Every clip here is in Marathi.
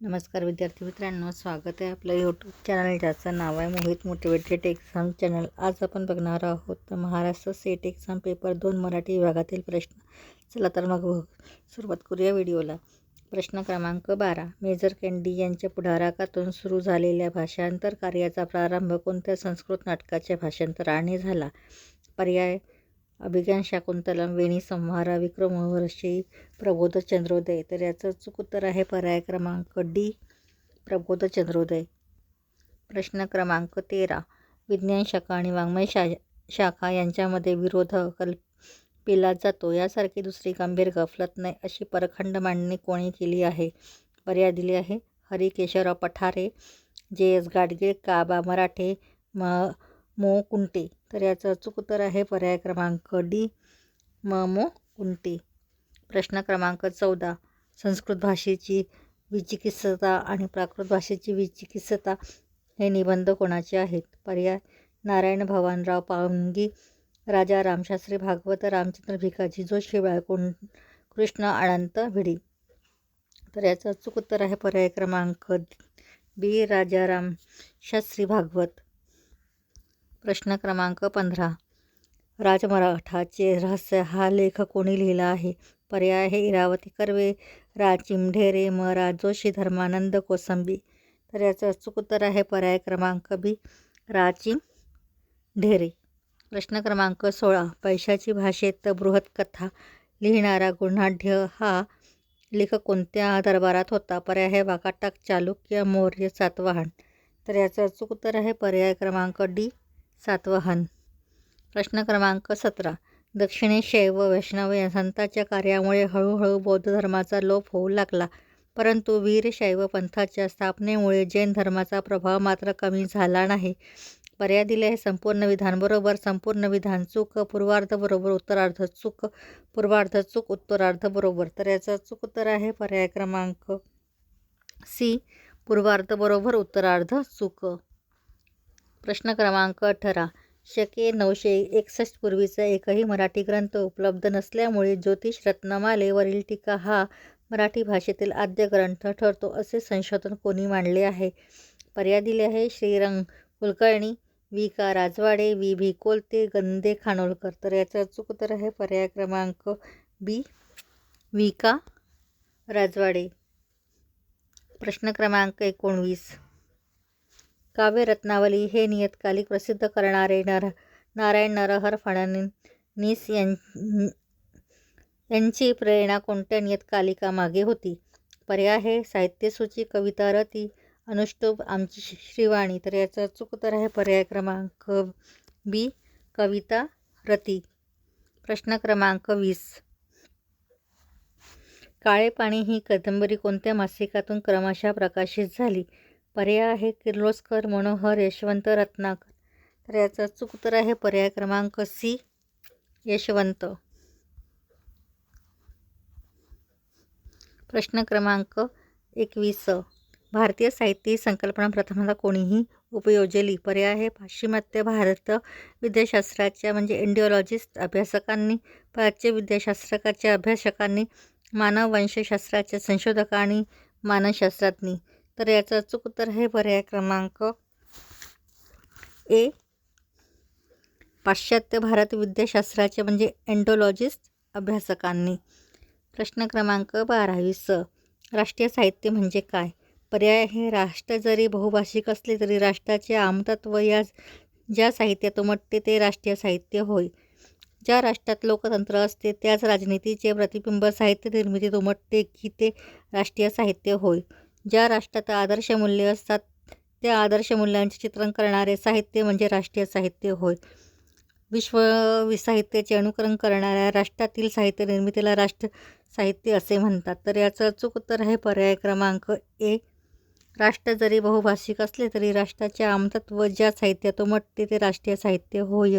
नमस्कार विद्यार्थी मित्रांनो स्वागत आहे आपलं यूट्यूब चॅनल ज्याचं नाव आहे मोहित मोटिवेटेड एक्झाम चॅनल आज आपण बघणार आहोत महाराष्ट्र सेट एक्झाम पेपर दोन मराठी विभागातील प्रश्न. चला तर मग सुरुवात करूया व्हिडिओला प्रश्न क्रमांक बारा. मेजर कॅन्डी यांच्या पुढाराकातून सुरू झालेल्या भाषांतर कार्याचा प्रारंभ कोणत्या संस्कृत नाटकाच्या भाषांतराने झाला? पर्याय अभिज्ञान शाकुंतलम वेणी संहारा विक्रमवर्षी प्रबोध चंद्रोदय. तर याचं चूक उत्तर आहे पर्याय क्रमांक डी प्रबोध चंद्रोदय. प्रश्न क्रमांक तेरा विज्ञान शाखा आणि वाङ्मय शा शाखा यांच्यामध्ये विरोध कल्पिला जातो. यासारखी दुसरी गंभीर गफलत नाही अशी परखंड मांडणी कोणी केली आहे? पर्याय दिली आहे. हरिकेशवराव पठारे जे एस गाडगे काबा मराठे म मो कुंटे. तर याचं अचूक उत्तर आहे पर्याय क्रमांक डी म मो कुंटे. प्रश्न क्रमांक चौदा. संस्कृत भाषेची विचिकित्सता आणि प्राकृत भाषेची विचिकित्सता हे निबंध कोणाचे आहेत? पर्याय नारायण भवानराव पावनगी राजा रामशास्त्री भागवत रामचंद्र भिकाजी जोशी बाळकोण कृष्ण अनंत भिडी तर याचं अचूक उत्तर आहे पर्याय क्रमांक बी राजाराम शास्त्री भागवत. प्रश्न क्रमांक पंधरा. राजमराठाचे रहस्य हा लेख कोणी लिहिला आहे? पर्याय आहे इरावती कर्वे रा चिमढेरे म रा जोशी धर्मानंद कोसंबी. तर याचं अचूक उत्तर आहे पर्याय क्रमांक बी राचिम ढेरे. प्रश्न क्रमांक सोळा. पैशाची भाषेत बृहत्कथा लिहिणारा गुणाढ्य हा लेखक कोणत्या दरबारात होता? पर्याय आहे वाकाटक चालुक्य मौर्य सातवाहन. तर याचं अचूक उत्तर आहे पर्याय क्रमांक डी सातवाहन. प्रश्न क्रमांक सतरा. दक्षिणे शैव वैष्णव या संतांच्या कार्यामुळे हळूहळू बौद्ध धर्माचा लोप होऊ लागला. परंतु वीरशैव पंथाच्या स्थापनेमुळे जैन धर्माचा प्रभाव मात्र कमी झाला नाही. पर्याय दिले हे संपूर्ण विधान बरोबर संपूर्ण विधान चूक पूर्वार्ध बरोबर उत्तरार्ध चूक पूर्वार्ध चूक उत्तरार्ध बरोबर. तर याचं चूक उत्तर आहे पर्याय क्रमांक सी. पूर्वार्ध बरोबर उत्तरार्ध चूक. प्रश्न क्रमांक अठरा. शके नऊशे एकसष्ट पूर्वीचा एकही मराठी ग्रंथ उपलब्ध नसल्यामुळे ज्योतिष रत्नमालेवरील टीका हा मराठी भाषेतील आद्य ग्रंथ ठरतो असे संशोधन कोणी मांडले आहे? पर्याय दिले आहे श्रीरंग कुलकर्णी वी का. राजवाडे वी भी कोलते गंदे खानोलकर. तर याचा अचूक उत्तर आहे पर्याय क्रमांक बी वी का. राजवाडे. प्रश्न क्रमांक एकोणवीस. काव्यरत्नावली हे नियतकालिक प्रसिद्ध करणारे नर नारायण नरहर फडणवीस यां यांची प्रेरणा कोणत्या नियतकालिकामागे होती? पर्याय हे साहित्यसूची कविता रती अनुष्टुप आमची श्रीवाणी. तर याचा चूक तर आहे पर्याय क्रमांक बी कविता रती. प्रश्न क्रमांक वीस. काळे पाणी ही कादंबरी कोणत्या मासिकातून क्रमशः प्रकाशित झाली? पर्याय आहे किर्लोस्कर मनोहर यशवंत रत्नाकर. तर याचं अचूक उत्तर आहे पर्याय क्रमांक सी यशवंत. प्रश्न क्रमांक एकवीस भारतीय साहित्य संकल्पना प्रथमता कोणीही उपयोजली? पर्याय आहे पाश्चिमात्य भारत विद्याशास्त्राच्या म्हणजे इंडिओलॉजिस्ट अभ्यासकांनी प्राच्य विद्याशास्त्रकाच्या अभ्यासकांनी मानव वंशशास्त्राच्या संशोधकांनी मानसशास्त्राज्ञी. तर याचं अचूक उत्तर आहे पर्याय क्रमांक ए. पाश्चात्य भारत विद्याशास्त्राचे म्हणजे एन्डोलॉजिस्ट अभ्यासकांनी. प्रश्न क्रमांक बारावी स. राष्ट्रीय साहित्य म्हणजे काय? पर्याय हे राष्ट्र जरी बहुभाषिक असले तरी राष्ट्राचे आमतत्व या ज्या साहित्यात उमटते ते राष्ट्रीय साहित्य होय. ज्या राष्ट्रात लोकतंत्र असते त्याच राजनीतीचे प्रतिबिंब साहित्य निर्मितीत उमटते की ते राष्ट्रीय साहित्य होय. ज्या राष्ट्रात आदर्श मूल्ये असतात त्या आदर्श मूल्यांचे चित्रण करणारे साहित्य म्हणजे राष्ट्रीय साहित्य होय. विश्व साहित्याचे अनुकरण करणाऱ्या राष्ट्रातील साहित्य निर्मितीला राष्ट्र साहित्य असे म्हणतात. तर याचं अचूक उत्तर आहे पर्याय क्रमांक ए. राष्ट्र जरी बहुभाषिक असले तरी राष्ट्राचे आमतत्व ज्या साहित्यात उमटते ते राष्ट्रीय साहित्य होय.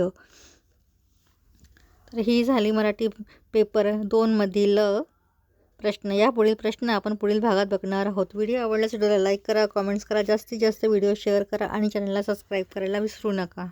तर ही झाली मराठी पेपर दोनमधील प्रश्न या पुढील प्रश्न आपण पुढील भागात बघणार आहोत. व्हिडिओ आवडल्यास व्हिडिओला लाईक करा कमेंट्स करा जास्तीत जास्त व्हिडिओ शेअर करा आणि चॅनलला सबस्क्राईब करायला विसरू नका.